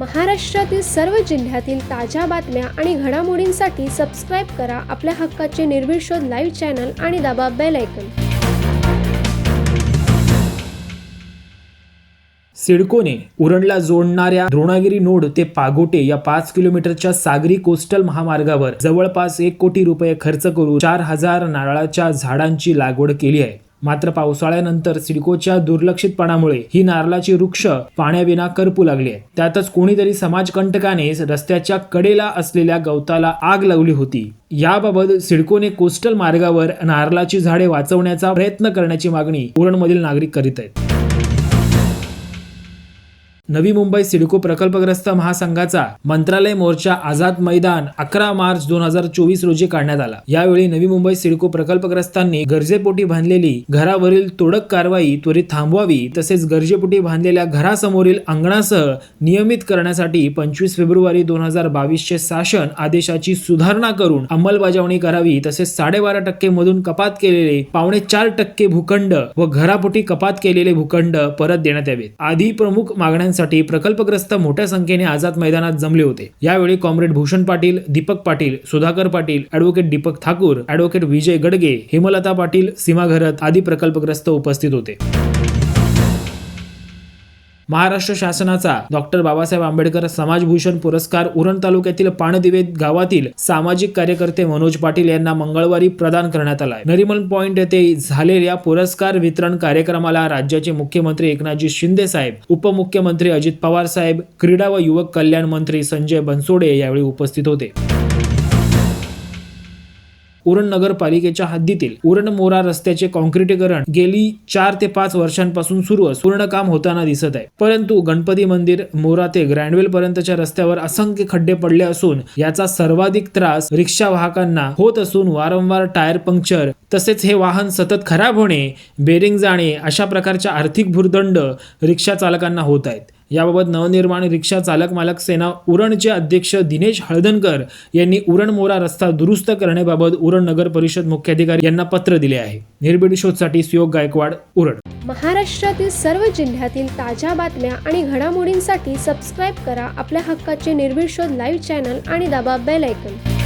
महाराष्ट्रातील सर्व जिल्ह्यातील ताज्या बातम्या आणि घडामोडींसाठी सबस्क्राईब करा आपल्या हक्काचे निर्भीड शोध लाईव्ह चॅनल आणि दाबा बेल ऐकन सिडकोने उरणला जोडणाऱ्या द्रोणागिरी नोड ते पागोटे या पाच किलोमीटरच्या सागरी कोस्टल महामार्गावर जवळपास एक कोटी रुपये खर्च करून चार हजार नारळाच्या झाडांची लागवड केली आहे. मात्र पावसाळ्यानंतर सिडकोच्या दुर्लक्षितपणामुळे ही नारळाची वृक्ष पाण्याविना करपू लागली आहे. त्यातच कोणीतरी समाजकंटकाने रस्त्याच्या कडेला असलेल्या गवताला आग लावली होती. याबाबत सिडकोने कोस्टल मार्गावर नारळाची झाडे वाचवण्याचा प्रयत्न करण्याची मागणी उरणमधील नागरिक करीत आहेत. नवी मुंबई सिडको प्रकल्पग्रस्त महासंघाचा मंत्रालय मोर्चा आझाद मैदान अकरा मार्च दोन हजार चोवीस रोजी काढण्यात आला. यावेळी नवी मुंबई सिडको प्रकल्पग्रस्तांनी गरजेपोटी बांधलेली घरावरील तोडक कारवाई त्वरित थांबवावी तसेच गरजेपोटी बांधलेल्या घरासमोरील अंगणासह नियमित करण्यासाठी पंचवीस फेब्रुवारी दोन हजार बावीसचे शासन आदेशाची सुधारणा करून अंमलबजावणी करावी तसेच साडेबारा टक्के मधून कपात केलेले पावणे चार टक्के भूखंड व घरापोटी कपात केलेले भूखंड परत देण्यात यावेत. आधी प्रमुख मागण्यांसाठी प्रकल्पग्रस्त मोठ्या संख्येने आझाद मैदानात जमले होते. यावेळी comrade Bhushan Patil Deepak Patil Sudhakar Patil advocate Deepak Thakur advocate Vijay Gadge Hemlata Patil Seema Gharat आदी प्रकल्पग्रस्त उपस्थित होते. महाराष्ट्र शासनाचा डॉक्टर बाबासाहेब आंबेडकर समाजभूषण पुरस्कार उरण तालुक्यातील पाणदिवे गावातील सामाजिक कार्यकर्ते मनोज पाटील यांना मंगळवारी प्रदान करण्यात आला नरिमन पॉइंट येथे झालेल्या पुरस्कार वितरण कार्यक्रमाला राज्याचे मुख्यमंत्री एकनाथजी शिंदे साहेब उपमुख्यमंत्री अजित पवार साहेब क्रीडा व युवक कल्याण मंत्री संजय बनसोडे यावेळी उपस्थित होते. उरण नगरपालिकेच्या हद्दीतील उरण मोरा रस्त्याचे कॉन्क्रिटीकरण गेली चार ते पाच वर्षांपासून सुरू असून पूर्ण काम होताना दिसत आहे. परंतु गणपती मंदिर मोरा ते ग्रँडवेल पर्यंतच्या रस्त्यावर असंख्य खड्डे पडले असून याचा सर्वाधिक त्रास रिक्षा वाहकांना होत असून वारंवार टायर पंक्चर तसेच हे वाहन सतत खराब होणे बेरिंग जाणे अशा प्रकारच्या आर्थिक भूर्दंड रिक्षा चालकांना होत आहेत. याबाबत नवनिर्माण रिक्षा चालक मालक सेना उरणचे अध्यक्ष दिनेश हळदणकर यांनी उरण मोरा रस्ता दुरुस्त करण्याबाबत उरण नगर परिषद मुख्याधिकारी यांना पत्र दिले आहे. निर्भीड शोधसाठी सुयोग गायकवाड उरण. महाराष्ट्रातील सर्व जिल्ह्यातील ताज्या बातम्या आणि घडामोडींसाठी सबस्क्राईब करा आपल्या हक्काचे निर्भीड शोध लाईव्ह चॅनल आणि दाबा बेल ऐकन